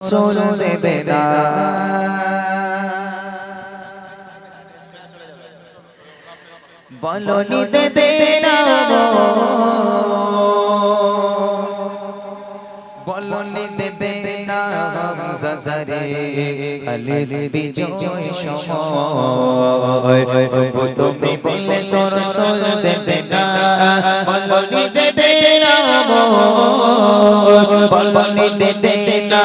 Soul দেবে না বলনি দেবে না বলনি দেবে না সময় তুমি বললে সর সর দেবে না বলনি দেবে না বলনি দেবে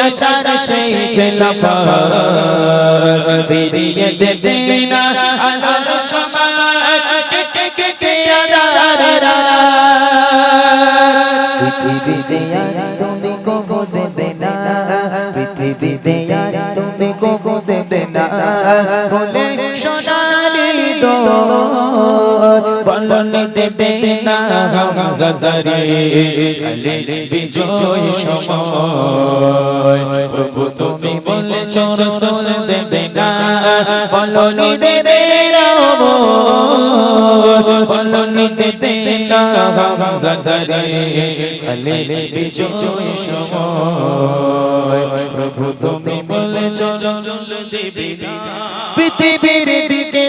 রাশিদার সেই খিলাফা ফিরিয়ে দেবে না আর সমাজ। তুমি কবু দেবে না। পৃথিবীতে আর তুমি কবু দেবে না। বলে সোনালি দো বলনি দেবে না হামজা জারে খালি বিজয় সময় প্রভু তুমি বলেছ রসুল দেবে না বলনি দেবে বলনি দেবে না হামজা জারে খালি বিজয় সময় প্রভু তুমি বলেছ রসুল দেবে না পৃথিবীর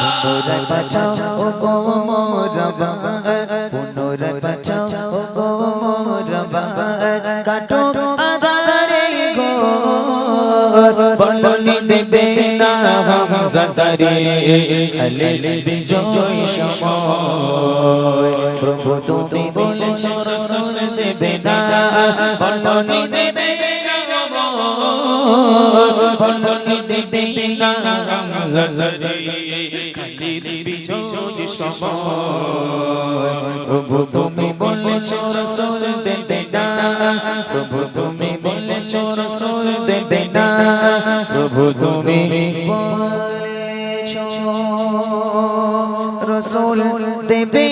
পুনরায় বাঁচাও ও গো মোরবা পুনরায় বাঁচাও ও গো মোরবা কাটো আধারে গো। বলনি দেবে না হামজা তারে খালিল বিজয় সময়। প্রভু তুমি বলেছ, রসুল দেবে না। বলনি দেবে না বলনি দেবে না তারে খালিল বিজয় সময় প্রভু তুমি বলেছ রসুল দেবে না প্রভু তুমি বলেছ রসুল না প্রভু তুমি বলেছ রসুল দেবে